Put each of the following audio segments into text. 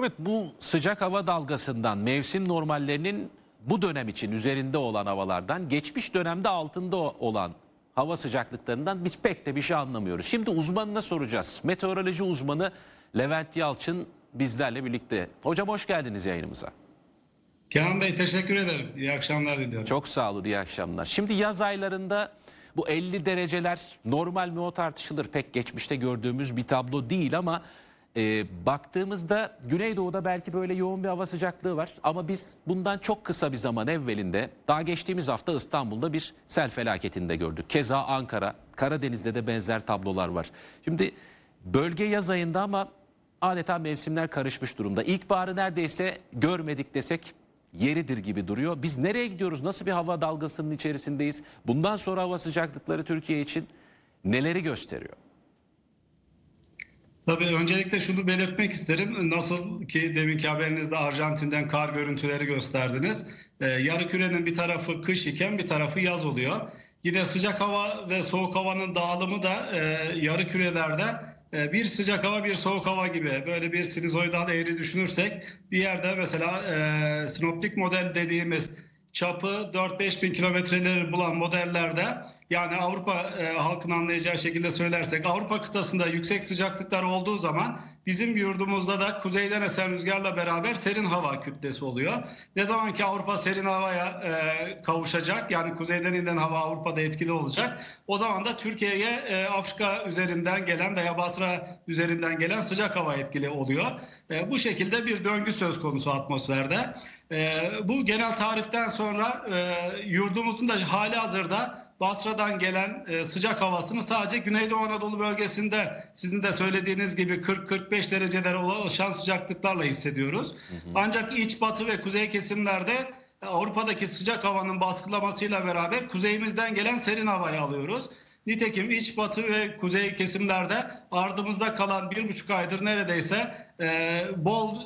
Evet bu sıcak hava dalgasından mevsim normallerinin bu dönem için üzerinde olan havalardan geçmiş dönemde altında olan hava sıcaklıklarından biz pek de bir şey anlamıyoruz. Şimdi uzmanına soracağız. Meteoroloji uzmanı Levent Yalçın bizlerle birlikte. Hocam hoş geldiniz yayınımıza. Kenan Bey teşekkür ederim. İyi akşamlar diliyorum. Çok sağ olun iyi akşamlar. Şimdi yaz aylarında bu 50 dereceler normal mi o tartışılır. Pek geçmişte gördüğümüz bir tablo değil ama e, baktığımızda Güneydoğu'da belki böyle yoğun bir hava sıcaklığı var. Ama biz bundan çok kısa bir zaman evvelinde daha geçtiğimiz hafta İstanbul'da bir sel felaketinde gördük. Keza Ankara, Karadeniz'de de benzer tablolar var. Şimdi bölge yaz ayında ama adeta mevsimler karışmış durumda. İlkbaharı neredeyse görmedik desek yeridir gibi duruyor. Biz nereye gidiyoruz? Nasıl bir hava dalgasının içerisindeyiz? Bundan sonra hava sıcaklıkları Türkiye için neleri gösteriyor? Tabii öncelikle şunu belirtmek isterim. Nasıl ki deminki haberinizde Arjantin'den kar görüntüleri gösterdiniz. Ee, yarı kürenin bir tarafı kış iken bir tarafı yaz oluyor. Yine sıcak hava ve soğuk havanın dağılımı da e, yarı kürelerde e, bir sıcak hava bir soğuk hava gibi böyle bir sinüzoidal eğri düşünürsek bir yerde mesela e, sinoptik model dediğimiz çapı 4-5 bin kilometreleri bulan modellerde yani Avrupa e, halkın anlayacağı şekilde söylersek Avrupa kıtasında yüksek sıcaklıklar olduğu zaman bizim yurdumuzda da kuzeyden esen rüzgarla beraber serin hava kütlesi oluyor. Ne zaman ki Avrupa serin havaya e, kavuşacak yani kuzeyden inen hava Avrupa'da etkili olacak. O zaman da Türkiye'ye e, Afrika üzerinden gelen veya Basra üzerinden gelen sıcak hava etkili oluyor. E, bu şekilde bir döngü söz konusu atmosferde. E, bu genel tariften sonra e, yurdumuzun da hali hazırda Basra'dan gelen e, sıcak havasını sadece Güneydoğu Anadolu bölgesinde sizin de söylediğiniz gibi 40-45 derecelere ulaşan sıcaklıklarla hissediyoruz. Ancak iç batı ve kuzey kesimlerde e, Avrupa'daki sıcak havanın baskılamasıyla beraber kuzeyimizden gelen serin havayı alıyoruz. Nitekim iç batı ve kuzey kesimlerde ardımızda kalan bir buçuk aydır neredeyse e, bol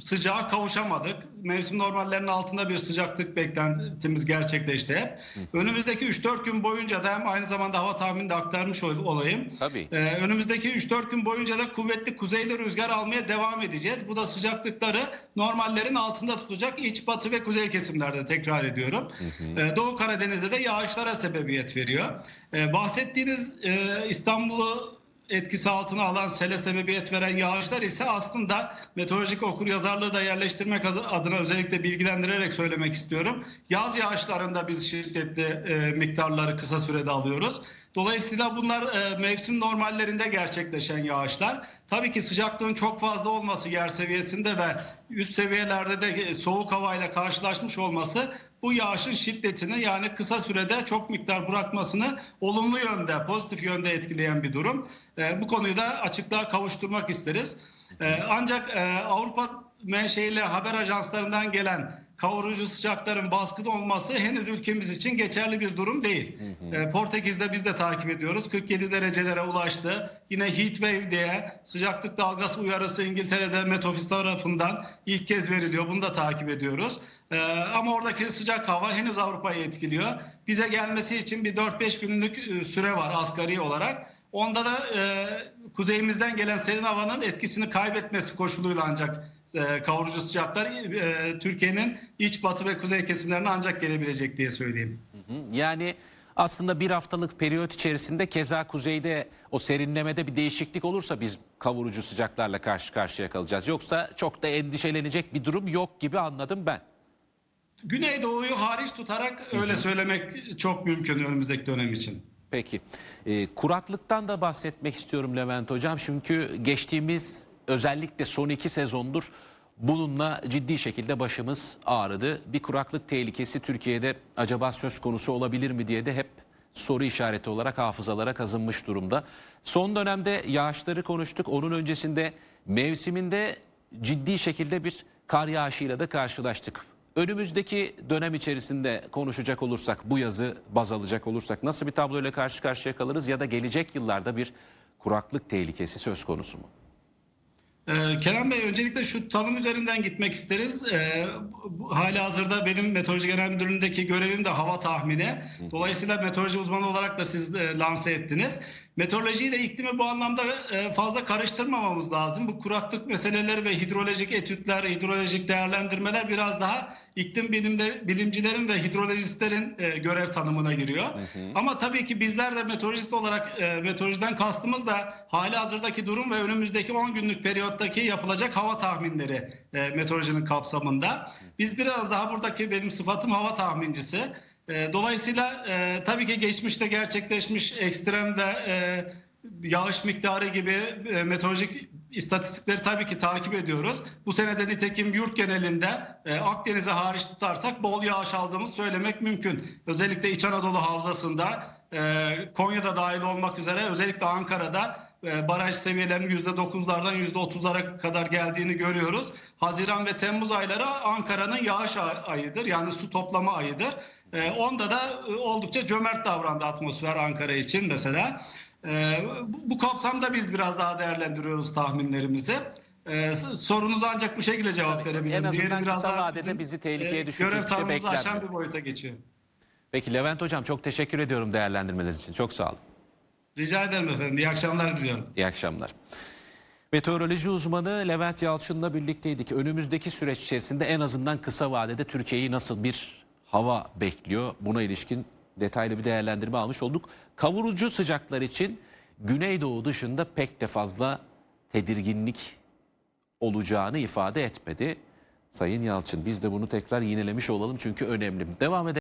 sıcağa kavuşamadık. Mevsim normallerinin altında bir sıcaklık beklentimiz gerçekleşti hep. Önümüzdeki 3-4 gün boyunca da hem aynı zamanda hava tahmini de aktarmış ol- olayım. Tabii. Ee, önümüzdeki 3-4 gün boyunca da kuvvetli kuzeyli rüzgar almaya devam edeceğiz. Bu da sıcaklıkları normallerin altında tutacak iç batı ve kuzey kesimlerde tekrar ediyorum. Ee, Doğu Karadeniz'de de yağışlara sebebiyet veriyor. Ee, bahsettiğiniz e, İstanbul'u etkisi altına alan sele sebebiyet veren yağışlar ise aslında meteorolojik okur yazarlığı da yerleştirmek adına özellikle bilgilendirerek söylemek istiyorum. Yaz yağışlarında biz şiddetli e, miktarları kısa sürede alıyoruz. Dolayısıyla bunlar e, mevsim normallerinde gerçekleşen yağışlar. Tabii ki sıcaklığın çok fazla olması yer seviyesinde ve üst seviyelerde de e, soğuk havayla karşılaşmış olması bu yağışın şiddetini yani kısa sürede çok miktar bırakmasını olumlu yönde, pozitif yönde etkileyen bir durum. E, bu konuyu da açıklığa kavuşturmak isteriz. E, ancak e, Avrupa menşeili haber ajanslarından gelen kavurucu sıcakların baskın olması henüz ülkemiz için geçerli bir durum değil. E, Portekiz'de biz de takip ediyoruz. 47 derecelere ulaştı. Yine heat wave diye sıcaklık dalgası uyarısı İngiltere'de Met Office tarafından ilk kez veriliyor. Bunu da takip ediyoruz. E, ama oradaki sıcak hava henüz Avrupa'yı etkiliyor. Bize gelmesi için bir 4-5 günlük e, süre var asgari olarak. Onda da e, kuzeyimizden gelen serin havanın etkisini kaybetmesi koşuluyla ancak e, kavurucu sıcaklar e, Türkiye'nin iç batı ve kuzey kesimlerine ancak gelebilecek diye söyleyeyim. Yani aslında bir haftalık periyot içerisinde keza kuzeyde o serinlemede bir değişiklik olursa biz kavurucu sıcaklarla karşı karşıya kalacağız. Yoksa çok da endişelenecek bir durum yok gibi anladım ben. Güneydoğu'yu hariç tutarak öyle söylemek çok mümkün önümüzdeki dönem için. Peki. Ee, kuraklıktan da bahsetmek istiyorum Levent Hocam. Çünkü geçtiğimiz özellikle son iki sezondur bununla ciddi şekilde başımız ağrıdı. Bir kuraklık tehlikesi Türkiye'de acaba söz konusu olabilir mi diye de hep soru işareti olarak hafızalara kazınmış durumda. Son dönemde yağışları konuştuk. Onun öncesinde mevsiminde ciddi şekilde bir kar yağışıyla da karşılaştık. Önümüzdeki dönem içerisinde konuşacak olursak, bu yazı baz alacak olursak nasıl bir tabloyla karşı karşıya kalırız ya da gelecek yıllarda bir kuraklık tehlikesi söz konusu mu? Ee, Kenan Bey öncelikle şu tanım üzerinden gitmek isteriz. Ee, bu- hali hazırda benim Meteoroloji Genel Müdürlüğü'ndeki görevim de hava tahmini. Dolayısıyla meteoroloji uzmanı olarak da siz e, lanse ettiniz. Meteorolojiyi de iklimi bu anlamda e, fazla karıştırmamamız lazım. Bu kuraklık meseleleri ve hidrolojik etütler, hidrolojik değerlendirmeler biraz daha iklim bilimde, bilimcilerin ve hidrolojistlerin e, görev tanımına giriyor. Ama tabii ki bizler de meteorolojist olarak e, meteorolojiden kastımız da hali hazırdaki durum ve önümüzdeki 10 günlük periyottaki yapılacak hava tahminleri e, meteorolojinin kapsamında. Biz biraz daha buradaki benim sıfatım hava tahmincisi. E, dolayısıyla e, tabii ki geçmişte gerçekleşmiş ekstrem ve e, yağış miktarı gibi e, meteorolojik istatistikleri tabii ki takip ediyoruz. Bu senede nitekim yurt genelinde e, Akdeniz'i hariç tutarsak bol yağış aldığımız söylemek mümkün. Özellikle İç Anadolu Havzası'nda e, Konya'da dahil olmak üzere özellikle Ankara'da e, baraj seviyelerinin %9'lardan %30'lara kadar geldiğini görüyoruz. Haziran ve Temmuz ayları Ankara'nın yağış ay- ayıdır. Yani su toplama ayıdır. Onda da oldukça cömert davrandı atmosfer Ankara için mesela. E, bu, kapsamda biz biraz daha değerlendiriyoruz tahminlerimizi. E, s- sorunuza ancak bu şekilde cevap Tabii, verebilirim. en azından Diğeri biraz kısa daha vadede bizim, bizi tehlikeye e, düşürecek Görev bir şey tanımımızı aşan beklenmiyor. bir boyuta geçiyor. Peki Levent Hocam çok teşekkür ediyorum değerlendirmeleriniz için. Çok sağ olun. Rica ederim efendim. İyi akşamlar diliyorum. İyi akşamlar. Meteoroloji uzmanı Levent Yalçın'la birlikteydik. Önümüzdeki süreç içerisinde en azından kısa vadede Türkiye'yi nasıl bir hava bekliyor? Buna ilişkin detaylı bir değerlendirme almış olduk. Kavurucu sıcaklar için Güneydoğu dışında pek de fazla tedirginlik olacağını ifade etmedi. Sayın Yalçın biz de bunu tekrar yinelemiş olalım çünkü önemli. Devam edelim.